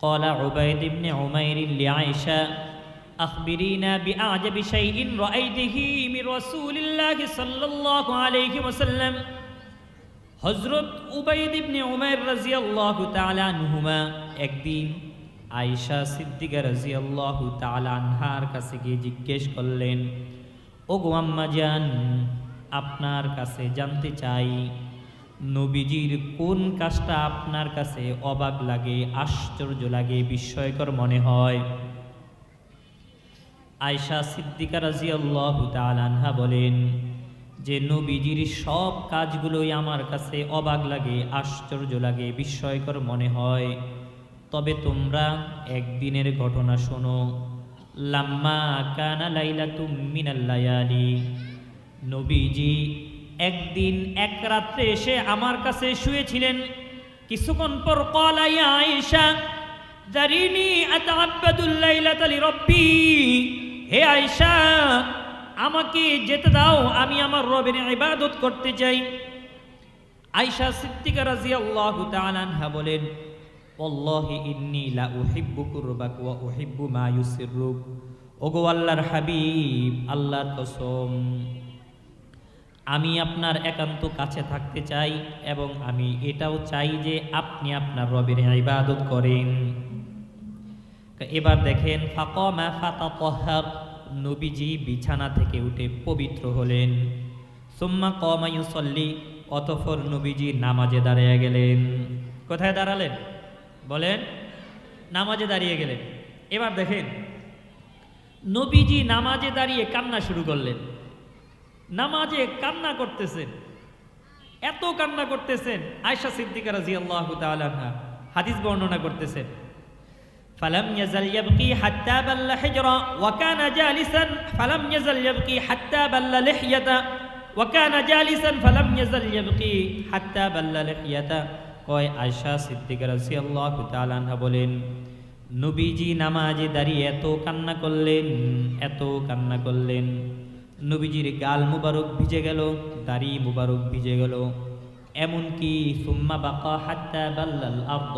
قال عبيد بن عمير لعائشة أخبرينا بأعجب شيء رأيته من رسول الله صلى الله عليه وسلم হজরত উবাইদ ইবনে উমাইর রাজিয়াল্লাহু তাআলা আনহুমা একদিন আয়েশা সিদ্দিকা রাজিয়াল্লাহু তাআলা আনহার কাছে গিয়ে জিজ্ঞেস করলেন ও গো আম্মা জান আপনার কাছে জানতে চাই নবীজির কোন কাজটা আপনার কাছে অবাক লাগে, আশ্চর্য লাগে, বিস্ময়কর মনে হয়? আয়সা সিদ্দিকা তাআলা আনহা বলেন, যে নবীজির সব কাজগুলোই আমার কাছে অবাক লাগে, আশ্চর্য লাগে, বিস্ময়কর মনে হয়। তবে তোমরা একদিনের ঘটনা শোনো। লাম্মা কানা লাইলাতুম মিনাল লায়ালি। নবীজি একদিন এক রাত্রে এসে আমার কাছে শুয়েছিলেন। কিছুক্ষণ পর আয়েশা দারিনি আতাআব্বাদুল লাইলাতা লিরাব্বি। হে আয়েশা, আমাকে যেতে দাও, আমি আমার রবের ইবাদত করতে চাই। আয়েশা সিদ্দিকা রাদিয়াল্লাহু তাআলা আনহা বলেন ওগো আল্লাহর হাবিব, আল্লাহর কসম। আমি আপনার একান্ত কাছে থাকতে চাই এবং আমি এটাও চাই যে আপনি আপনার রবের ইবাদত করেন। এবার দেখেন নবীজি বিছানা থেকে উঠে পবিত্র হলেন। সুম্মা কমায়ুসল্লি অতফর নবীজি নামাজে দাঁড়িয়ে গেলেন। কোথায় দাঁড়ালেন? বলেন, নামাজে দাঁড়িয়ে গেলেন। এবার দেখেন, নবীজি নামাজে দাঁড়িয়ে কান্না শুরু করলেন। নামাজে কান্না করতেছেন এত কান্না করতেছেন আয়সা সিদ্দিকা রাজিয়াল্লাহু তাআলা আনহা হাদিস বর্ণনা করতেছেন فلم يزل يبكي حتى بل حجرا وكان جالسا فلم يزل يبكي حتى بل لحيته وكان جالسا فلم يزل يبكي حتى بل لحيته কয় আয়সা সিদ্দিকা রাদিয়াল্লাহু তাআলা আনহা বলেন নবীজি নামাজে দাঁড়িয়ে এত কান্না করলেন এত কান্না করলেন নবীজির গাল মুবারক ভিজে গেল, দাড়ি মুবারক ভিজে গেল। এমনকি সুম্মা বাকা হাত্তা বাল্লাল আরদ,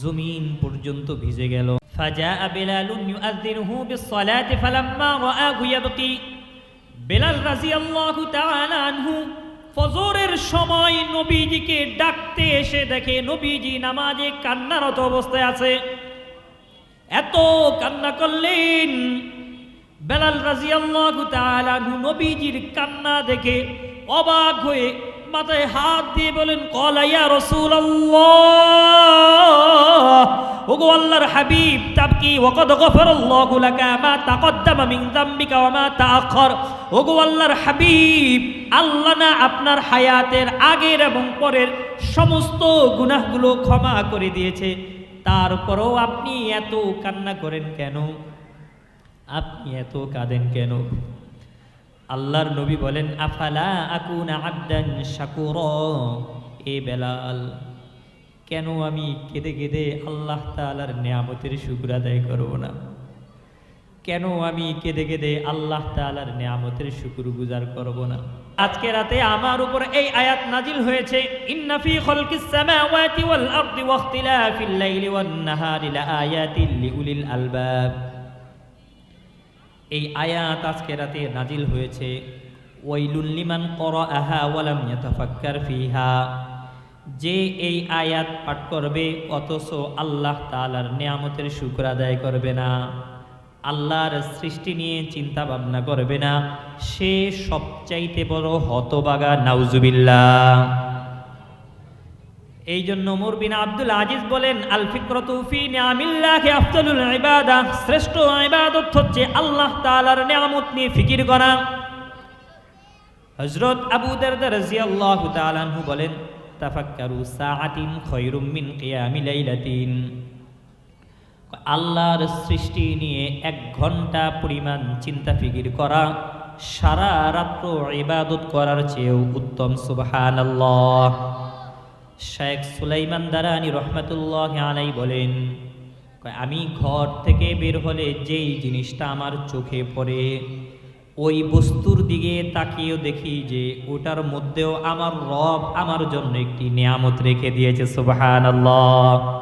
জমিন পর্যন্ত ভিজে গেল। ফাজা বেলাল ইউআযিনুহু বিসসালাতি ফালাম্মা রাআহু ইয়াবকি। বেলাল রাদিয়াল্লাহু তাআলা আনহু ফজরের সময় নবীজিকে ডাকতে এসে দেখে নবীজি নামাজে কান্নারত অবস্থায় আছে। এত কান্না করলেন বেলাল রাজিয়াল্লাহু তাআলা নবীজির কান্না দেখে অবাক হয়ে মাথায় হাত দিয়ে বলেন কলাইয়া রাসূলুল্লাহ, ওগো আল্লাহর হাবিব তাবকি ওয়াকাদ গফারাল্লাহু লাকা মা তাকদ্দামা মিন যামবিকা ওয়া মা তাআখার ওগো আল্লাহর হাবিব, আল্লাহ না আপনার হায়াতের আগের এবং পরের সমস্ত গুনাহগুলো ক্ষমা করে দিয়েছে। তারপরেও আপনি এত কান্না করেন কেন? আপনি এত কাঁদেন কেন? আল্লাহর নবী বলেন, আফালা আকুনা আব্দান শাকুর? এ বেলাল, কেন আমি কেঁদে কেঁদে আল্লাহ তালার নিয়ামতের শুক্র আদায় করব না? কেন আমি কেঁদে কেঁদে আল্লাহ তালার নিয়ামতের শুকুর গুজার করব না? আজকে রাতে আমার উপর এই আয়াত নাজিল হয়েছে ইন্নাফি খলকিস সামাওয়াতি ওয়াল আরদি ওয়া ইখতিলাফিল লাইলি ওয়ান নাহারি লাআয়াতিল লিউলিল আলবাব। এই আয়াত আজকে রাতে নাজিল হয়েছে ওয়াইলুল্লিমান কর আহা ওয়ালাম ইয়াতাফাক্কার ফিহা। যে এই আয়াত পাঠ করবে, অথচ আল্লাহ তাআলার নিয়ামতের শুকর আদায় করবে না। আল্লাহর সৃষ্টি নিয়ে চিন্তা ভাবনা করবে না। সে সবচাইতে বড় হতবাগা, নাউজুবিল্লাহ। এই জন্য উমর বিন আব্দুল আজিজ বলেন আল ফিকরতু ফি নিয়ামিল্লাহি আফদালুল ইবাদা। শ্রেষ্ঠ ইবাদত হচ্ছে আল্লাহ তাআলার নিয়ামত নিয়ে ফিকির করা। হযরত আবু দারদা রাদিয়াল্লাহু তাআলা আনহু বলেন, তাফাক্কারু সাআতিন খায়রুম মিন কিয়ামি লাইলাতিন। আল্লাহর সৃষ্টি নিয়ে এক ঘণ্টা পরিমাণ চিন্তা ফিকির করা, সারা রাত্র ইবাদত করার চেয়েও উত্তম, সুবহানাল্লাহ। শেখ সুলাইমান দারানি রহমতুল্লাহ আলাই বলেন আমি ঘর থেকে বের হলে যেই জিনিসটা আমার চোখে পড়ে, ওই বস্তুর দিকে তাকিয়েও দেখি যে ওটার মধ্যেও আমার রব আমার জন্য একটি নিয়ামত রেখে দিয়েছে, সুবহানাল্লাহ।